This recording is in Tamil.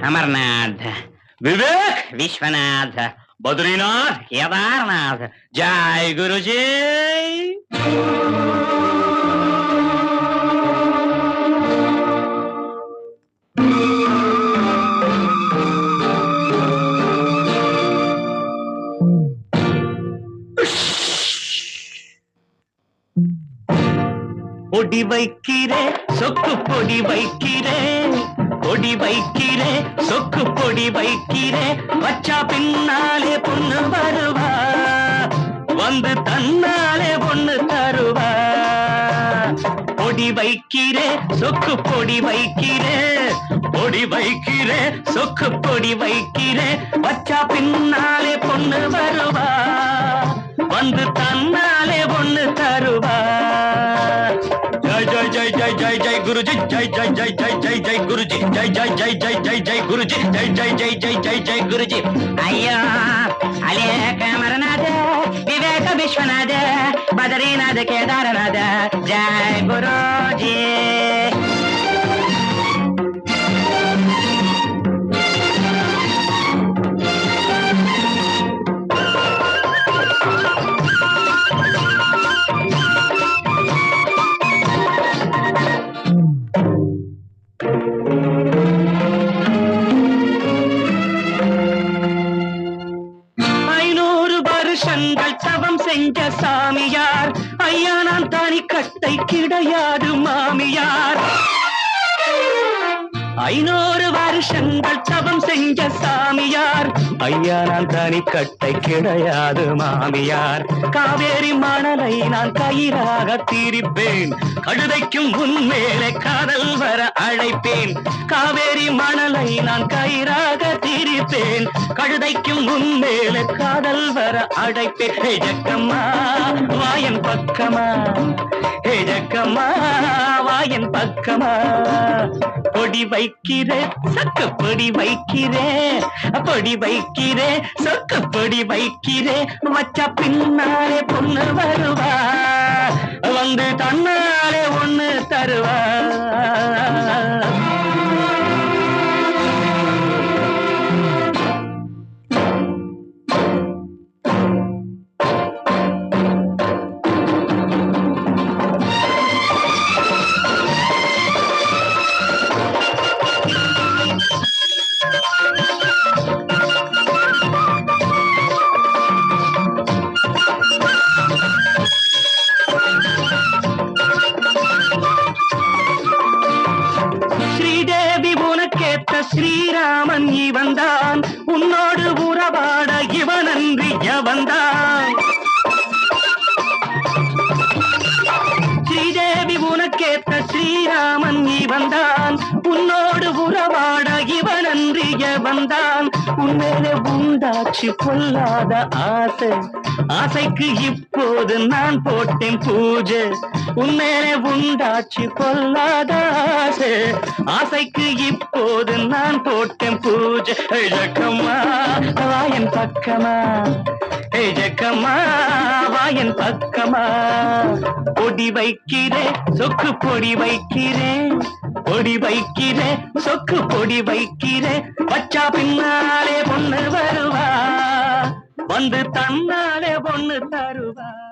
अमरनाथ विवेक विश्वनाथ बद्रीनाथ केदारनाथ जय गुरु जी பொடி வைக்கிறே சொக்கு பொடி வைக்கிறே பொடி வைக்கிறே சொக்கு பொடி வைக்கிறே வச்சா பின்னாலே பொண்ணு வருவா. வந்து தன்னாலே பொண்ணு தருவா. பொடி வைக்கிறே சொக்கு பொடி வைக்கிறே பொடி வைக்கிறே சொக்கு பொடி வைக்கிறே வச்சா பின்னாலே பொண்ணு வருவா. வந்து தன்னாலே गुरु जी जय जय जय जय जय जय गुरु जी जय जय जय जय जय जय गुरु जी जय जय जय जय जय जय गुरु जी अय्यो अमरनाथ विवेक विश्वनाथ बद्रीनाथ केदारनाथ जय गुरु जी புருஷங்கள் தவம் செஞ்ச சாமியார். ஐயா நான் தானி கட்டை கிடையாது மாமியார். ஐநூறு வருஷங்கள் தவம் செஞ்ச சாமியார். ஐயா நான் தனி கட்டை கிடையாது மாமியார். காவேரி மணலை நான் கயிறாக தீரிப்பேன். கழுதைக்கும் உன்மேலே காதல் வர அழைப்பேன். காவேரி மணலை நான் கயிறாக தீரிப்பேன். கழுதைக்கும் உன்மேலே காதல் வர அழைப்பேன். ஹே ஜக்கம்மா வாயன் பக்கமா. ஹே ஜக்கம்மா வாயன் பக்கமா? பொடி வைக்கிறேன் சக்க பொடி வைக்கிறேன் பொடி வைக்கிறேன் சொக்க பொடி வைக்கிறேன் வச்சா பின்னாலே பொண்ணு வருவா. வந்து தன்னாலே ஒண்ணு தருவா. ஸ்ரீராமன் இவன்தான். உன்னோடு உறவாட இவனன்றி எவன்தான். ஸ்ரீதேவி உனக்கேத்த ஸ்ரீராமன் இவன்தான். உன்னோடு உறவாட வந்தான் எவன்தான் உன்மேலே உண்டாச்சு பொல்லாத ஆசை. ஆசைக்கு இப்போது நான் போட்டேன் பூஜை. உன்மேலே உண்டாச்சு பொல்லாத ஆசை. ஆசைக்கு இப்போது நான் போட்டேன் பூஜை. ஏய் ஜக்கம்மா வாயன் பக்கமா. ஏய் வாயன் பக்கமா. பொடி வைக்கிறேன் சொக்கு பொடி வைக்கிறேன். பொடி வைக்கிறேன் சொக்கு பொடி வைக்கிறேன். வச்சா பின்னாலே பொண்ணு வருவா. வந்து தன்னாலே பொண்ணு தருவா.